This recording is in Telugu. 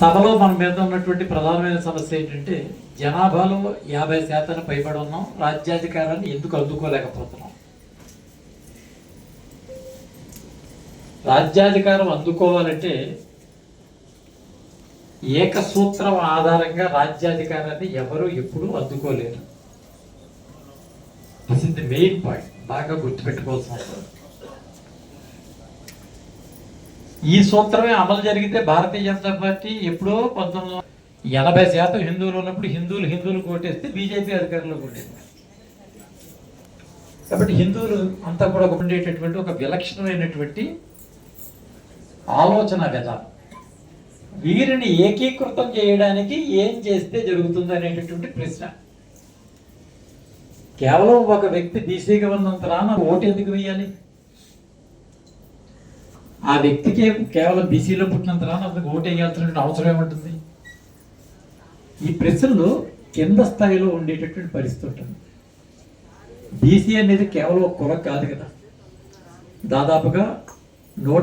సభలో మన మీద ఉన్నటువంటి ప్రధానమైన సమస్య ఏంటంటే జనాభాలో యాభై శాతాన్ని పైబడి ఉన్నాం రాజ్యాధికారాన్ని ఎందుకు అందుకోలేకపోతున్నాం? రాజ్యాధికారం అందుకోవాలంటే ఏకసూత్రం ఆధారంగా రాజ్యాధికారాన్ని ఎవరు ఎప్పుడూ అందుకోలేరు. This is the main point బాగా గుర్తుపెట్టుకోవాల్సిన అవసరం. ఈ సూత్రమే అమలు జరిగితే భారతీయ జనతా పార్టీ ఎప్పుడో పంతొమ్మిది ఎనభై శాతం హిందువులు ఉన్నప్పుడు హిందువులు హిందువులు కొట్టేస్తే బీజేపీ అధికారంలో కొట్టేది కాబట్టి హిందువులు అంతా కూడా ఉండేటటువంటి ఒక విలక్షణమైనటువంటి ఆలోచన విధానం వీరిని ఏకీకృతం చేయడానికి ఏం చేస్తే జరుగుతుంది అనేటటువంటి ప్రశ్న. కేవలం ఒక వ్యక్తి బీసీగా ఉన్నంతరాన ఓటు ఎందుకు వేయాలి? ఆ వ్యక్తికి కేవలం బీసీలో పుట్టినంతరాన అతనికి ఓటు వేయాల్సిన అవసరం ఏముంటుంది? ఈ ప్రశ్నలు కింద స్థాయిలో ఉండేటటువంటి పరిస్థితి ఉంటుంది. బీసీ అనేది కేవలం ఒక కులం కాదు కదా. దాదాపుగా నూట